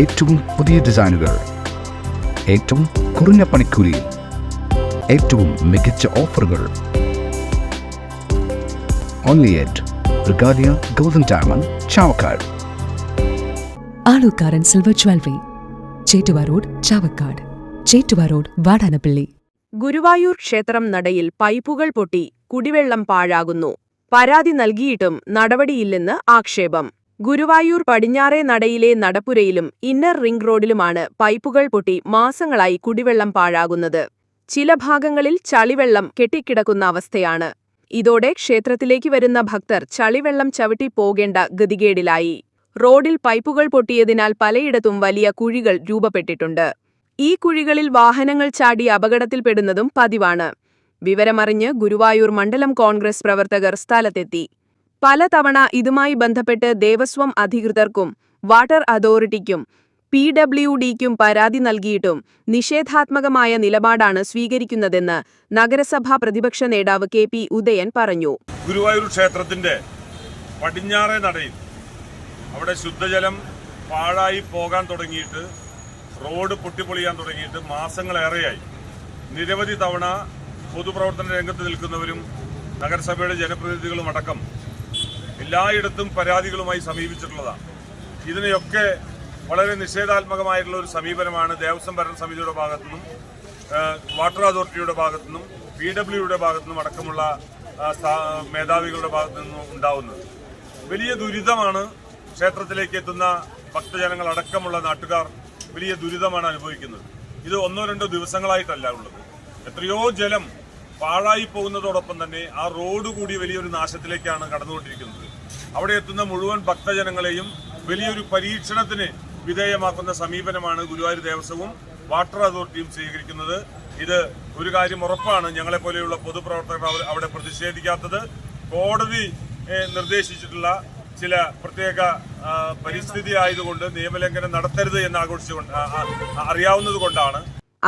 ഏറ്റവും പുതിയ ഡിസൈനുകൾ ഏറ്റവും കുറഞ്ഞ പണിക്കൂലിയിൽ ഏറ്റവും മികച്ച ഓഫറുകൾ. Only at Regalia golden diamond Chavakkad Alukkaran silver jewellery Chettuva road Chavakkad Chettuva road Vadanappally. Guruvayur ക്ഷേത്രം നടയിൽ പൈപ്പുകൾ പൊട്ടി കുടിവെള്ളം പാഴാകുന്നു. പരാതി നൽകിയിട്ടും നടപടിയില്ലെന്ന് ആക്ഷേപം. ഗുരുവായൂർ പടിഞ്ഞാറേ നടയിലെ നടപ്പുരയിലും ഇന്നർ റിംഗ് റോഡിലുമാണ് പൈപ്പുകൾ പൊട്ടി മാസങ്ങളായി കുടിവെള്ളം പാഴാകുന്നത്. ചില ഭാഗങ്ങളിൽ ചളിവെള്ളം കെട്ടിക്കിടക്കുന്ന അവസ്ഥയാണ്. ഇതോടെ ക്ഷേത്രത്തിലേക്ക് വരുന്ന ഭക്തർ ചളിവെള്ളം ചവിട്ടി പോകേണ്ട ഗതികേടിലായി. റോഡിൽ പൈപ്പുകൾ പൊട്ടിയതിനാൽ പലയിടത്തും വലിയ കുഴികൾ രൂപപ്പെട്ടിട്ടുണ്ട്. ഈ കുഴികളിൽ വാഹനങ്ങൾ ചാടി അപകടത്തിൽപ്പെടുന്നതും പതിവാണ്. വിവരമറിഞ്ഞ് ഗുരുവായൂർ മണ്ഡലം കോൺഗ്രസ് പ്രവർത്തകർ സ്ഥലത്തെത്തി. പലതവണ ഇതുമായി ബന്ധപ്പെട്ട് ദേവസ്വം അധികൃതർക്കും വാട്ടർ അതോറിറ്റിക്കും പി ഡബ്ല്യു ഡിക്കും പരാതി നൽകിയിട്ടും നിഷേധാത്മകമായ നിലപാടാണ് സ്വീകരിക്കുന്നതെന്ന് നഗരസഭാ പ്രതിപക്ഷ നേതാവ് കെ പി ഉദയൻ പറഞ്ഞു. ഗുരുവായൂർ ക്ഷേത്രത്തിന്റെ പടിഞ്ഞാറേ നടയിൽ അവിടെ ശുദ്ധജലം പാഴായി പോകാൻ തുടങ്ങിയിട്ട് റോഡ് പൊട്ടിപ്പൊളിയാൻ തുടങ്ങിയിട്ട് മാസങ്ങളേറെയായി. നിരവധി തവണ പൊതുപ്രവർത്തന രംഗത്ത് നിൽക്കുന്നവരും നഗരസഭയുടെ ജനപ്രതിനിധികളും അടക്കം എല്ലായിടത്തും പരാതികളുമായി സമീപിച്ചിട്ടുള്ളതാണ് ഇതിനെയൊക്കെ വളരെ നിഷേധാത്മകമായിട്ടുള്ള ഒരു സമീപനമാണ്. ദേവസ്വം ഭരണ സമിതിയുടെ ഭാഗത്തു നിന്നും വാട്ടർ അതോറിറ്റിയുടെ ഭാഗത്തുനിന്നും പി ഡബ്ല്യുയുടെ ഭാഗത്തുനിന്നും അടക്കമുള്ള ആ, സ്ഥാ- മേധാവികളുടെ ഭാഗത്തു നിന്നും ഉണ്ടാവുന്നത്. വലിയ ദുരിതമാണ് ക്ഷേത്രത്തിലേക്ക് എത്തുന്ന ഭക്തജനങ്ങൾ അടക്കമുള്ള നാട്ടുകാർ വലിയ ദുരിതമാണ് അനുഭവിക്കുന്നത്. ഇത് ഒന്നോ രണ്ടോ ദിവസങ്ങളായിട്ടല്ല ഉള്ളത്. എത്രയോ ജലം പാഴായി പോകുന്നതോടൊപ്പം തന്നെ ആ റോഡ് കൂടി വലിയൊരു നാശത്തിലേക്കാണ് കടന്നുകൊണ്ടിരിക്കുന്നത്. അവിടെ എത്തുന്ന മുഴുവൻ ഭക്തജനങ്ങളെയും വലിയൊരു പരീക്ഷണത്തിന് വിധേയമാക്കുന്ന സമീപനമാണ് ഗുരുവായൂർ ദേവസ്വവും വാട്ടർ അതോറിറ്റിയും സ്വീകരിക്കുന്നത്. ഇത് ഒരു കാര്യം ഉറപ്പാണ്. ഞങ്ങളെ പോലെയുള്ള പൊതുപ്രവർത്തകർ അവിടെ പ്രതിഷേധിക്കാത്തത്. കോടതി നിർദ്ദേശിച്ചിട്ടുള്ള ചില പ്രത്യേക പരിസ്ഥിതി ആയതുകൊണ്ട് നിയമലംഘനം നടത്തരുത് എന്ന് ആഘോഷിച്ചുകൊണ്ട് അറിയാവുന്നത് കൊണ്ടാണ്.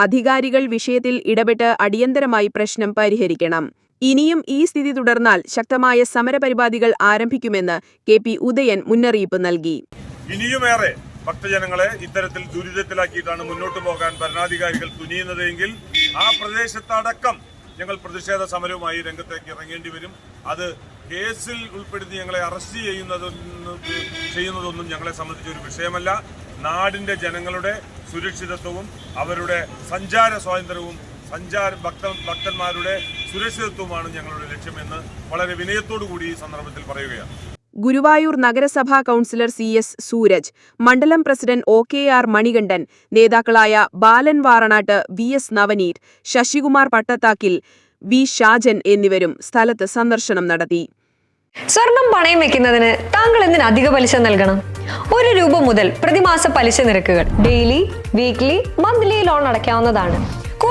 അധികാരികൾ വിഷയത്തിൽ ഇടപെട്ട് അടിയന്തരമായി പ്രശ്നം പരിഹരിക്കണം. ഇനിയും ഈ സ്ഥിതി തുടർന്നാൽ ശക്തമായ സമരപരിപാടികൾ ആരംഭിക്കുമെന്ന് കെ പി ഉദയൻ മുന്നറിയിപ്പ് നൽകി. ഇനിയുമേറെ ഭക്തജനങ്ങളെ ഇത്തരത്തിൽ ദുരിതത്തിലാക്കിയിട്ടാണ് മുന്നോട്ട് പോകാൻ ഭരണാധികാരികൾ തുനിയുന്നതെങ്കിൽ ആ പ്രദേശത്തടക്കം ഞങ്ങൾ പ്രതിഷേധ സമരവുമായി രംഗത്തേക്ക് ഇറങ്ങേണ്ടി വരും. അത് കേസിൽ ഉൾപ്പെടുത്തി ഞങ്ങളെ അറസ്റ്റ് ചെയ്യുന്നതൊന്നും ചെയ്യുന്നതൊന്നും ഞങ്ങളെ സംബന്ധിച്ച ഒരു വിഷയമല്ല. നാടിന്റെ ജനങ്ങളുടെ സുരക്ഷിതത്വവും അവരുടെ സഞ്ചാര സ്വാതന്ത്ര്യവും സഞ്ചാര ഭക്ത ഭക്തന്മാരുടെ സുരക്ഷിതത്വമാണ് ഞങ്ങളുടെ ലക്ഷ്യമെന്ന് വളരെ വിനയത്തോടു കൂടി ഈ സന്ദർഭത്തിൽ പറയുകയാണ്. ഗുരുവായൂർ നഗരസഭാ കൌൺസിലർ സി എസ് സൂരജ് മണ്ഡലം president O K R Manikandan നേതാക്കളായ Balan Varanattu V S Navaneeth Sasikumar Pattathakkil V Shajan എന്നിവരും സ്ഥലത്ത് സന്ദർശനം നടത്തി. സ്വർണം പണയം വെക്കുന്നതിന് താങ്കൾ എന്തിന് അധിക പലിശ നൽകണം? ഒരു രൂപ മുതൽ പ്രതിമാസ പലിശ നിരക്കുകൾ ഡെയിലി വീക്ക്ലി മന്ത്ലി ലോൺ അടയ്ക്കാവുന്നതാണ്.